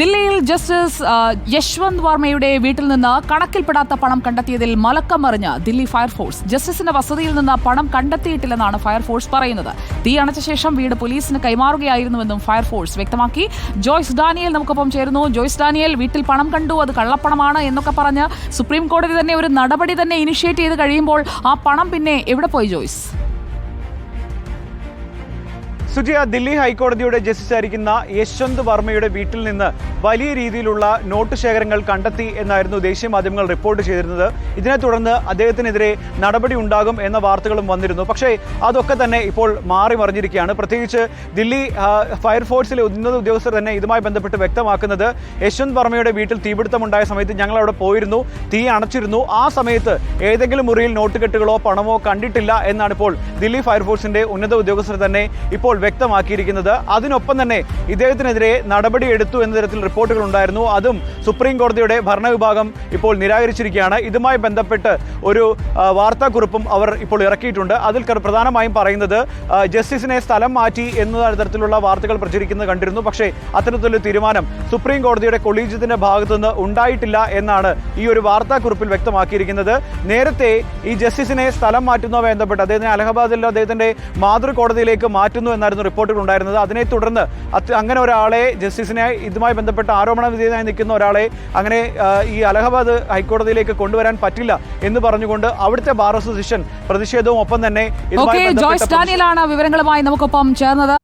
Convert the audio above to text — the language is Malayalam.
ദില്ലിയിൽ ജസ്റ്റിസ് യശ്വന്ത് വർമ്മയുടെ വീട്ടിൽ നിന്ന് കണക്കിൽപ്പെടാത്ത പണം കണ്ടെത്തിയതിൽ മലക്കം മറിഞ്ഞ ദില്ലി ഫയർഫോഴ്സ്. ജസ്റ്റിസിന്റെ വസതിയിൽ നിന്ന് പണം കണ്ടെത്തിയിട്ടില്ലെന്നാണ് ഫയർഫോഴ്സ് പറയുന്നത്. തീ അണച്ച ശേഷം വീട് പോലീസിന് കൈമാറുകയായിരുന്നുവെന്നും ഫയർഫോഴ്സ് വ്യക്തമാക്കി. ജോയ്സ് ഡാനിയൽ നമുക്കൊപ്പം ചേരുന്നു. ജോയ്സ് ഡാനിയൽ വീട്ടിൽ പണം കണ്ടു അത് കള്ളപ്പണമാണ് എന്നൊക്കെ പറഞ്ഞ് സുപ്രീം കോടതി തന്നെ ഒരു നടപടി തന്നെ ഇനിഷ്യേറ്റ് ചെയ്ത് കഴിയുമ്പോൾ ആ പണം പിന്നെ എവിടെ പോയി ജോയ്സ്? സുജിയ ദില്ലി ഹൈക്കോടതിയുടെ ജസ്റ്റിസ് ആയിരിക്കുന്ന യശ്വന്ത് വർമ്മയുടെ വീട്ടിൽ നിന്ന് വലിയ രീതിയിലുള്ള നോട്ട് ശേഖരങ്ങൾ കണ്ടെത്തി എന്നായിരുന്നു ദേശീയ മാധ്യമങ്ങൾ റിപ്പോർട്ട് ചെയ്തിരുന്നത്. ഇതിനെ തുടർന്ന് അദ്ദേഹത്തിനെതിരെ നടപടി ഉണ്ടാകും എന്ന വാർത്തകളും വന്നിരുന്നു. പക്ഷേ അതൊക്കെ തന്നെ ഇപ്പോൾ മാറി മറിഞ്ഞിരിക്കുകയാണ്. പ്രത്യേകിച്ച് ദില്ലി ഫയർഫോഴ്സിലെ ഉന്നത ഉദ്യോഗസ്ഥർ തന്നെ ഇതുമായി ബന്ധപ്പെട്ട് വ്യക്തമാക്കുന്നത് യശ്വന്ത് വർമ്മയുടെ വീട്ടിൽ തീപിടുത്തമുണ്ടായ സമയത്ത് ഞങ്ങൾ അവിടെ പോയിരുന്നു തീ അണച്ചിരുന്നു. ആ സമയത്ത് ഏതെങ്കിലും മുറിയിൽ നോട്ട് കെട്ടുകളോ പണമോ കണ്ടിട്ടില്ല എന്നാണ് ഇപ്പോൾ ദില്ലി ഫയർഫോഴ്സിന്റെ ഉന്നത ഉദ്യോഗസ്ഥർ തന്നെ ഇപ്പോൾ വ്യക്തമാക്കിയിരിക്കുന്നത്. അതിനൊപ്പം തന്നെ ഇദ്ദേഹത്തിനെതിരെ നടപടി എടുത്തു എന്ന തരത്തിൽ റിപ്പോർട്ടുകൾ ഉണ്ടായിരുന്നു. അതും സുപ്രീം കോടതിയുടെ ഭരണവിഭാഗം ഇപ്പോൾ നിരാകരിച്ചിരിക്കുകയാണ്. ഇതുമായി ബന്ധപ്പെട്ട് ഒരു വാർത്താക്കുറിപ്പും അവർ ഇപ്പോൾ ഇറക്കിയിട്ടുണ്ട്. അതിൽ പ്രധാനമായും പറയുന്നത് ജസ്റ്റിസിനെ സ്ഥലം മാറ്റി എന്ന തരത്തിലുള്ള വാർത്തകൾ പ്രചരിക്കുന്നത് കണ്ടിരുന്നു. പക്ഷേ അത്തരത്തിലൊരു തീരുമാനം സുപ്രീം കോടതിയുടെ കൊളീജിയത്തിന്റെ ഭാഗത്തുനിന്ന് ഉണ്ടായിട്ടില്ല എന്നാണ് ഈ ഒരു വാർത്താക്കുറിപ്പിൽ വ്യക്തമാക്കിയിരിക്കുന്നത്. നേരത്തെ ഈ ജസ്റ്റിസിനെ സ്ഥലം മാറ്റുന്നതുമായി ബന്ധപ്പെട്ട് അദ്ദേഹത്തിന് അലഹബാദിലെ അദ്ദേഹത്തിന്റെ മാതൃകോടതിയിലേക്ക് മാറ്റുന്നു എന്നായിരുന്നു റിപ്പോർട്ടുകൾ ഉണ്ടായിരുന്നത്. അതിനെ തുടർന്ന് അങ്ങനെ ഒരാളെ ജസ്റ്റിസിനെ ഇതുമായി ബന്ധപ്പെട്ട ആരോപണ വിധേയനായി നിൽക്കുന്ന ഒരാളെ അങ്ങനെ ഈ അലഹബാദ് ഹൈക്കോടതിയിലേക്ക് കൊണ്ടുവരാൻ പറ്റില്ല എന്ന് പറഞ്ഞുകൊണ്ട് അവിടുത്തെ ബാർ അസോസിയേഷൻ പ്രതിഷേധവും ഒപ്പം തന്നെ വിവരങ്ങളുമായി നമുക്കൊപ്പം ചേർന്നത്.